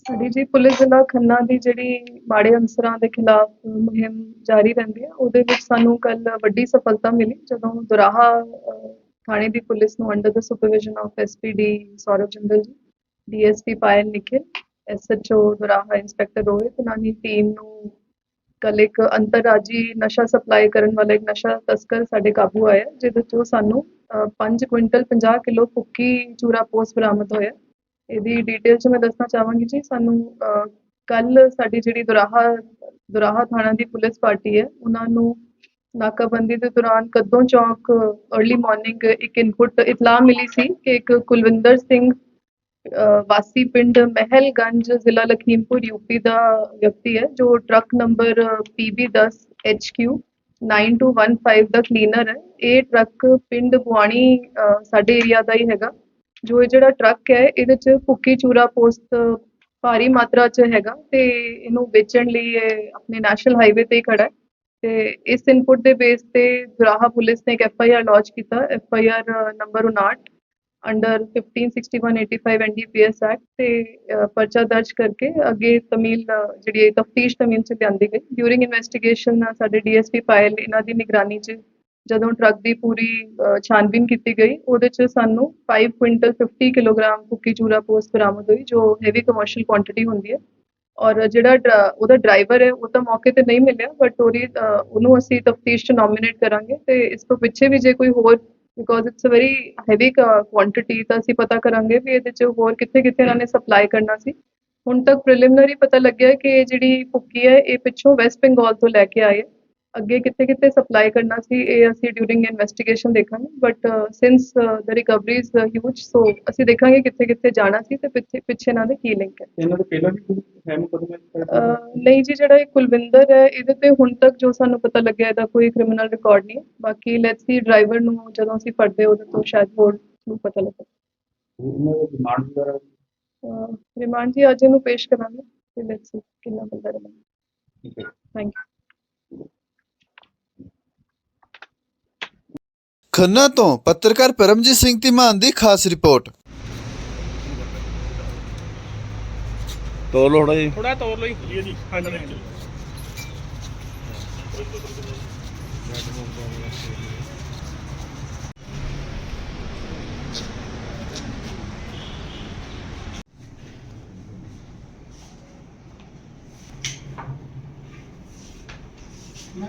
ਸਾਡੀ ਜੀ ਪੁਲਿਸ ਜ਼ਿਲ੍ਹਾ ਖੰਨਾ ਦੀ ਜਿਹੜੀ ਮਾੜੇ ਅਨਸਰਾਂ ਦੇ ਖਿਲਾਫ ਮੁਹਿੰਮ ਜਾਰੀ ਰਹਿੰਦੀ ਹੈ, ਉਹਦੇ ਵਿੱਚ ਸਾਨੂੰ ਕੱਲ ਵੱਡੀ ਸਫਲਤਾ ਮਿਲੀ, ਜਦੋਂ ਦੁਰਾਹਾ ਥਾਣੇ ਦੀ ਪੁਲਿਸ ਨੂੰ under the supervision of SPD Saurav Jandal ji DSP Payal Nikhil SHO Doraha inspector Rohit ਇਹਨਾਂ ਦੀ ਟੀਮ ਨੂੰ ਕੱਲ ਇੱਕ ਅੰਤਰਰਾਜੀ ਨਸ਼ਾ ਸਪਲਾਈ ਕਰਨ ਵਾਲਾ ਇੱਕ ਨਸ਼ਾ ਤਸਕਰ ਸਾਡੇ ਕਾਬੂ ਆਇਆ, ਜਿਹਦੇ ਚੋਂ ਸਾਨੂੰ 5 ਕੁਇੰਟਲ 50 ਕਿਲੋ ਫੁੱਕੀ ਚੂਰਾ ਪੋਸਟ ਬਰਾਮਦ ਹੋਇਆ। ਇਹਦੀ ਡਿਟੇਲ ਚ ਮੈਂ ਦੱਸਣਾ ਚਾਹਾਂਗੀ ਜੀ, ਸਾਨੂੰ ਕੱਲ ਸਾਡੀ ਜਿਹੜੀ ਦੁਰਾਹਾ ਦੁਰਾਹਾ ਥਾਣਾ ਦੀ ਪੁਲਿਸ ਪਾਰਟੀ ਹੈ, ਉਹਨਾਂ ਨੂੰ ਨਾਕਾਬੰਦੀ ਦੇ ਦੌਰਾਨ ਕਦੋਂ ਚੌਕ अर्ਲੀ ਮਾਰਨਿੰਗ ਇੱਕ ਇਨਪੁਟ ਇਤਲਾਹ ਮਿਲੀ ਸੀ ਕਿ ਇੱਕ ਕੁਲਵਿੰਦਰ ਸਿੰਘ ਵਾਸੀ ਪਿੰਡ ਮਹਿਲਗੰਜ ਜ਼ਿਲ੍ਹਾ ਲਖੀਮਪੁਰ ਯੂਪੀ ਦਾ ਵਿਅਕਤੀ ਹੈ, ਜੋ ਟਰੱਕ ਨੰਬਰ PB10 HQ 9215 ਦਾ ਕਲੀਨਰ ਹੈ। ਇਹ ਟਰੱਕ ਪਿੰਡ ਬੁਆਣੀ ਸਾਡੇ ਏਰੀਆ ਦਾ ਹੀ ਹੈਗਾ। ਜੋ ਇਹ ਜਿਹੜਾ ਟਰੱਕ ਹੈ ਇਹਦੇ ਚ ਭੁੱਕੀ ਚੂਰਾ ਪੋਸਟ ਭਾਰੀ ਮਾਤਰਾ ਚ ਹੈਗਾ ਤੇ ਇਹਨੂੰ ਵੇਚਣ ਲਈ ਇਹ ਆਪਣੇ ਨੈਸ਼ਨਲ ਹਾਈਵੇ ਤੇ ਹੀ ਖੜਾ ਹੈ। ਤੇ ਇਸ ਇਨਪੁਟ ਦੇ ਬੇਸ ਤੇ ਦੁਰਾਹਾ ਪੁਲਿਸ ਨੇ ਇੱਕ ਐਫ ਆਈ ਆਰ ਲਾਂਚ ਕੀਤਾ F I R number 59 under 156185 NDPS act ਤੇ ਪਰਚਾ ਦਰਜ ਕਰਕੇ ਅੱਗੇ ਤਮੀਲ ਅਹ, ਜਿਹੜੀ ਤਫਤੀਸ਼ ਤਮੀਲ ਚ ਲਿਆਂਦੀ ਗਈ। ਡਿਊਰਿੰਗ ਇਨਵੈਸਟੀਗੇਸ਼ਨ ਸਾਡੇ ਡੀਐਸਪੀ ਪਾਇਲ ਇਹਨਾਂ ਦੀ ਨਿਗਰਾਨੀ ਚ ਜਦੋਂ ਟਰੱਕ ਦੀ ਪੂਰੀ ਛਾਨਬੀਨ ਕੀਤੀ ਗਈ, ਉਹਦੇ ਚ ਸਾਨੂੰ 5 ਕੁਇੰਟਲ 50 ਕਿਲੋਗ੍ਰਾਮ ਭੁੱਕੀ ਚੂਰਾ ਪੋਸਟ ਬਰਾਮਦ ਹੋਈ, ਜੋ ਹੈਵੀ ਕਮਰਸ਼ੀਅਲ ਕੁਆਂਟੀਟੀ ਹੁੰਦੀ ਹੈ ਔਰ ਜਿਹੜਾ ਡਰਾ- ਉਹਦਾ ਡਰਾਈਵਰ ਹੈ, ਉਹ ਤਾਂ ਮੌਕੇ ਤੇ ਨਹੀਂ ਮਿਲਿਆ ਬਟ ਉਹਦੀ ਉਹਨੂੰ ਅਸੀਂ ਤਫਤੀਸ਼ ਚ ਨੋਮੀਨੇਟ ਕਰਾਂਗੇ ਤੇ ਇਸ ਤੋਂ ਪਿੱਛੇ ਵੀ ਜੇ ਕੋਈ ਹੋਰ because it's a very heavy quantity ਤਾਂ ਅਸੀਂ ਪਤਾ ਕਰਾਂਗੇ ਵੀ ਇਹਦੇ ਚ ਹੋਰ ਕਿੱਥੇ ਕਿੱਥੇ ਇਹਨਾਂ ਨੇ ਸਪਲਾਈ ਕਰਨਾ ਸੀ ਹੁਣ ਤੱਕ ਪ੍ਰੀਲਿਮਿਨਰੀ ਪਤਾ ਲੱਗਿਆ ਕਿ ਇਹ ਜਿਹੜੀ ਭੁੱਕੀ ਹੈ, ਇਹ ਪਿੱਛੋਂ ਵੈਸਟ ਬੰਗਾਲ ਤੋਂ ਲੈ ਕੇ ਆਏ ਹੈ। ਅੱਗੇ ਕਿੱਥੇ ਕਿੱਥੇ ਸਪਲਾਈ ਕਰਨਾ ਸੀ ਇਹ ਅਸੀਂ ਡਿਊਰਿੰਗ ਇਨਵੈਸਟੀਗੇਸ਼ਨ ਦੇਖਾਂਗੇ but since the recovery is huge so ਅਸੀਂ ਦੇਖਾਂਗੇ ਕਿੱਥੇ ਕਿੱਥੇ ਜਾਣਾ ਸੀ ਤੇ ਪਿੱਛੇ ਪਿੱਛੇ ਦੇ ਕੀ ਲਿੰਕ ਹੈ। ਇਹਨਾਂ ਦੇ ਪਹਿਲਾਂ ਵੀ ਕੋਈ ਹੈ ਮੁਕਦਮਾ ਨਹੀਂ ਜੀ ਜਿਹੜਾ ਇਹ ਕੁਲਵਿੰਦਰ ਹੈ ਇਹਦੇ ਤੇ ਹੁਣ ਤੱਕ ਜੋ ਸਾਨੂੰ ਪਤਾ ਲੱਗਿਆ ਇਹਦਾ ਕੋਈ ਕ੍ਰਿਮੀਨਲ ਰਿਕਾਰਡ ਨਹੀਂ ਬਾਕੀ ਲੈਟਸ ਸੀ ਡਰਾਈਵਰ ਨੂੰ ਜਦੋਂ ਅਸੀਂ ਫੜਦੇ ਉਹਦੇ ਤੋਂ ਸ਼ਾਇਦ ਹੋਰ ਨੂੰ ਪਤਾ ਲੱਗੇ। ਇਹਨਾਂ ਦਾ ਡਿਮਾਂਡ ਵਗੈਰਾ? ਰਿਮਾਂਡ ਜੀ ਅੱਜ ਇਹਨੂੰ ਪੇਸ਼ ਕਰਾਂਗੇ ਤੇ ਲੈਟਸ ਸੀ ਕਿੰਨਾ ਬੰਦਾ ਰਿਮਾਂਡ ਠੀਕ ਹੈ। ਥੈਂਕ ਯੂ ਖੰਨਾ ਤੋਂ ਪੱਤਰਕਾਰ ਪਰਮਜੀਤ ਸਿੰਘ ਧੀਮਾਨ ਦੀ ਖਾਸ ਰਿਪੋਰਟ। ਤੋੜ ਲੋੜਾ ਜੀ ਥੋੜਾ ਤੋੜ ਲਈ ਜੀ। ਜੀ। ਹਾਂਜੀ ਮੈਂ